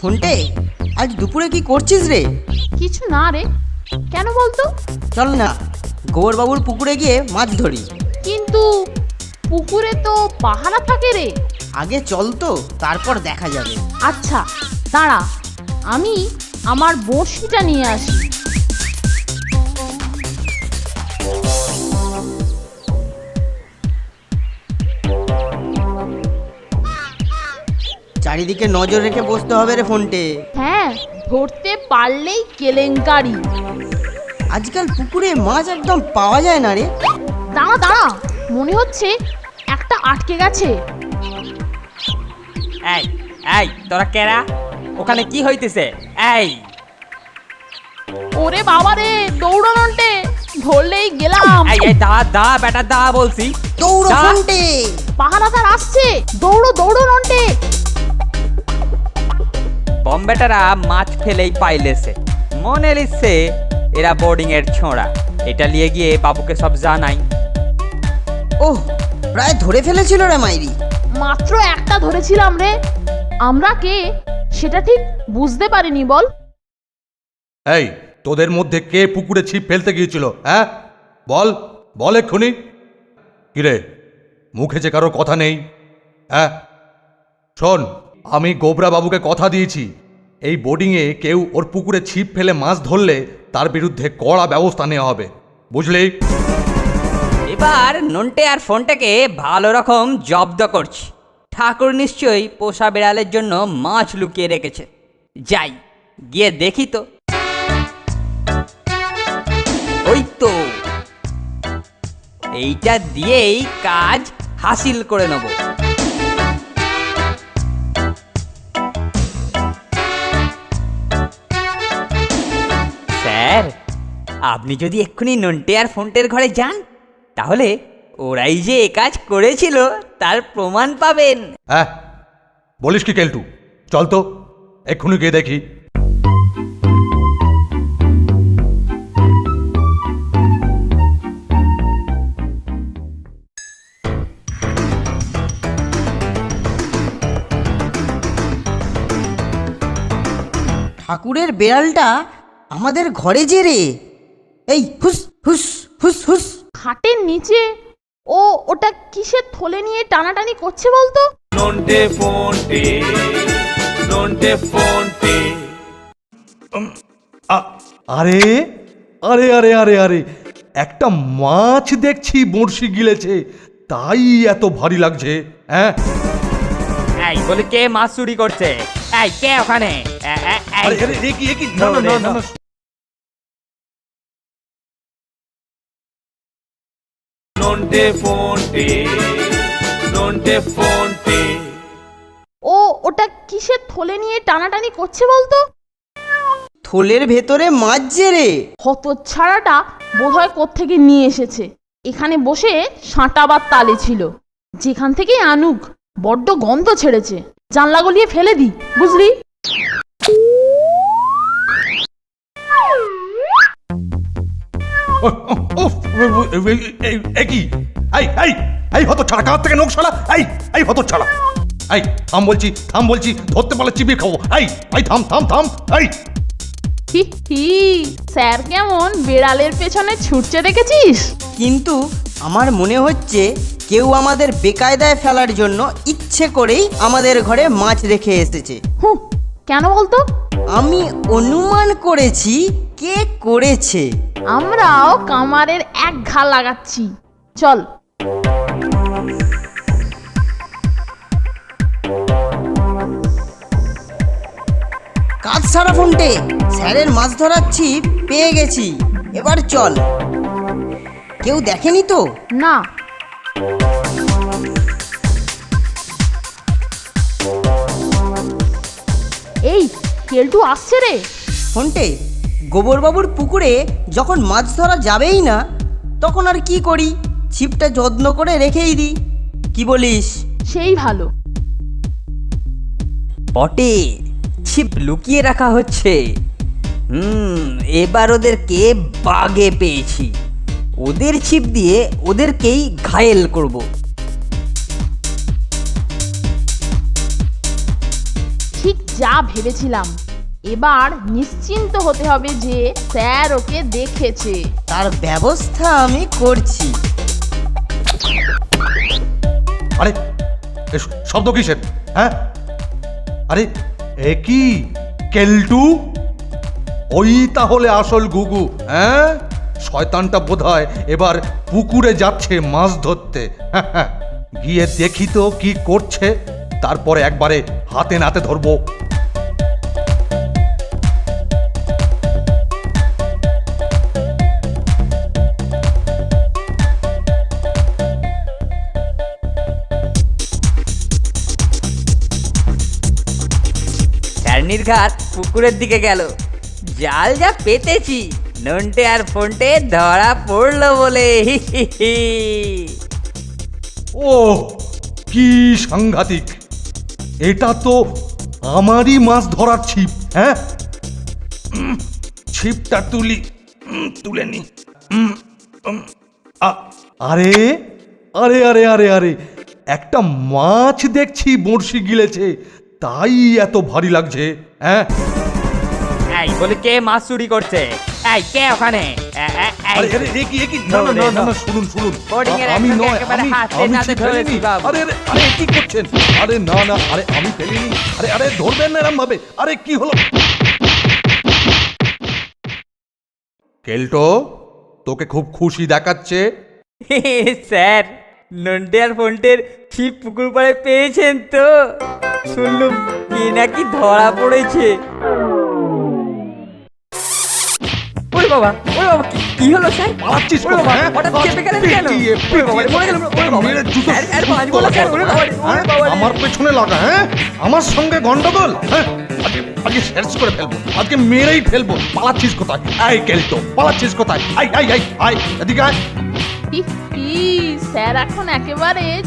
ফোনটে? আজ দুপুরে কি করছিস রে? কিছু না রে। কেন বলতো? চল না গোবরবাবুর পুকুরে গিয়ে মাছ ধরি। কিন্তু পুকুরে তো পাহারা থাকে রে। আগে চল তো তারপর দেখা যাবে। আচ্ছা দাঁড়া আমি আমার বড়শিটা নিয়ে আসি। চারিদিকে নজর রেখে বসতে হবে রে ফোনটে। হ্যাঁ ধরতে পারলেই কেলেঙ্কারি। আজকাল পুকুরে মাছ একদম পাওয়া যায় না রে। দাঁড়া দাঁড়া মনে হচ্ছে একটা আটকে গেছে। এই এই তোরা কেরা? ওখানে কি হইতেছে? এই। ওরে বাবা রে দৌড়ানোটে ধরলেই গেলাম। এই এই দা দা বেটা দা বলছি। দৌড়ো দা। ফোনটে। পাহারাদার আসছে। দৌড়ো দৌড়ো নন্টে বম্বেটারা মাছ ফেলেই পাইলেছে। মনে লিখছে এরা বোর্ডিং এর ছোঁড়া। এটা নিয়ে গিয়ে বাবুকে সব জানাই। ওহ প্রায় ধরে ফেলেছিল রে মাইরি। মাত্র একটা ধরেছিলাম রে। আমরা কে? সেটা ঠিক বুঝতে পারিনি বল। এই তোদের মধ্যে কে পুকুরে ছিপ ফেলতে গিয়েছিল হ্যাঁ? বল বল এক্ষুনি। কিরে মুখে যে কারও কথা নেই হ্যাঁ? শোন আমি গোবরা বাবুকে কথা দিয়েছি। এই বোর্ডিংয়ে কেউ ওর পুকুরে ছিপ ফেলে মাছ ধরলে তার বিরুদ্ধে কড়া ব্যবস্থা নেওয়া হবে। বুঝলি? এবার নন্টে আর ফোনটাকে ভালো রকম জব্দ করছি। ঠাকুর নিশ্চয়ই পোষা বিড়ালের জন্য মাছ লুকিয়ে রেখেছে। যাই, গিয়ে দেখি তো। ওই তো। এইটা দিয়েই কাজ হাসিল করে নেব। আপনি যদি এক্ষুনি নন্টে আর ফোনটের ঘরে যান তাহলে ওরাই যে এ কাজ করেছিল তার প্রমাণ পাবেন। হ্যাঁ বলিস কি কেলটু? চল তো এক্ষুনি গিয়ে দেখি। ঠাকুরের বেড়ালটা আমাদের ঘরে যে রে। এই হুস হুস হুস হুস। খাটের নিচে? ও ওটা কিসের থলে নিয়ে টানাটানি করছে বলতো? Fonte, nonte fonte. আ- আরে আরে আরে আরে আরে একটা মাছ দেখছি বড়শি গিলেছে তাই এত ভারী লাগছে হ্যাঁ? এই বলে কে মাছ চুরি করছে? এই কে ওখানে? এই, আরে আরে এ কি এ কি? না না না না, না Nonte fonte, nonte ও ওটা কিসের থলে নিয়ে টানাটানি করছে বলতো? থলের ভেতরে মাছ যে রে হতচ্ছাড়াটা বোধহয় কোত্থেকে নিয়ে এসেছে। এখানে বসে সাঁটাবার তালে ছিল। যেখান থেকে আনুক বড্ড গন্ধ ছেড়েছে। জানলা গলিয়ে ফেলে দি বুঝলি? হতো ছাড়া কাঁধ থেকে নোক ছাড়া হতো ছাড়া এই থাম বলছি থাম বলছি ধরতে পারলে চিবিয়ে খাব। এই এই থাম থাম থাম এই। হি হি স্যার কেমন? বেড়ালের পেছনে ছুটছে দেখেছিস? কিন্তু আমার মনে হচ্ছে কেউ আমাদের বেকায়দায় ফেলার জন্য ইচ্ছে করেই আমাদের ঘরে মাছ রেখে এসেছে। হুঁ কেন বলতো? আমি অনুমান করেছি কে করেছে? আমরাও কামারের এক ঘা লাগাচ্ছি। চল। কাজ সারা ফোনটে স্যারের মাছ ধরার ছিপ পেয়ে গেছি। এবার চল। কেউ দেখেনি তো? না। এই কেলটু আসছে রে। ফোনটে গোবরবাবুর পুকুরে যখন মাছ ধরা যাবেই না তখন আর কি করি? ছিপটা যত্ন করে রেখেই দিই। কি বলিস? সেই ভালো। পটে ছিপ লুকিয়ে রাখা হচ্ছে। হুম এবার ওদেরকে বাগে পেয়েছি। ওদের ছিপ দিয়ে ওদেরকেই ঘায়েল করব। ঠিক যা ভেবেছিলাম। এবার নিশ্চিন্ত হতে হবে যে স্যার ওকে দেখেছে। তার ব্যবস্থা আমি করছি। আরে শব্দ কিসের? হ্যাঁ? আরে এ কি? কেলটু? ওই তাহলে আসল গুগু হ্যাঁ? শয়তানটা বোধ হয় এবার পুকুরে যাচ্ছে মাছ ধরতে। হ্যাঁ, হ্যাঁ। গিয়ে দেখি তো কি করছে। তারপরে একবারে হাতে নাতে ধরবো। ঘাট পুকুরের দিকে গেল। জাল যা পেতেছি, নন্টে আর ফোনটে ধরা পড়ল বলে। ও কি সাংঘাতিক। এটা তো আমারই মাছ ধরার ছিপ হ্যাঁ? ছিপটা তুলি তুলে নি। আরে আরে আরে আরে আরে, একটা মাছ দেখছি বড়শি গিলেছে। তাই এত ভারী লাগছে হ্যাঁ? এই বলে কে মাছ চুরি করছে? এই কে ওখানে? এ- এ- এই, আরে আরে এ কি এ কি? না না না না, না শুনুন শুনুন। আমি নয় আমি আমি নাতে ছিপ ধরেছি ফেলিনি। আরে আরে আরে কি করছেন? আরে না না আরে আমি ফেলিনি। আরে আরে ধরবেন না এরম ভাবে আরে কি হলো? কেল্টো তোকে খুব খুশি দেখাচ্ছে? স্যার নন্টে আর ফোনটের ছিপ পুকুর পাড়ে পেয়েছেন তো। শুনলুম কি নাকি ধরা পড়েছে? ওরে বাবা ওরে বাবা কি- কি হলো স্যার? পালাচ্ছিস ওরে বাবা? হঠাৎ চেপে গেলেন কেন? ওরে বাবা, মরে গেলাম, ওরে বাবা। মেরে জুতো স্যার, স্যার, বাজ স্যার, ওরে বাবা? ওরে বাবা আমার পেছনে লাগা হ্যাঁ? আমার সঙ্গে গন্ডগোল হ্যাঁ? আজকে আজকে শেষ করে ফেলব। আজকে মেরেই ফেলব। পালাচ্ছিস কোথায়? আই কেল্টো পালাচ্ছিস কোথায়? আই আই আই আই এদিকে আয়। স্যার এখন একেবারে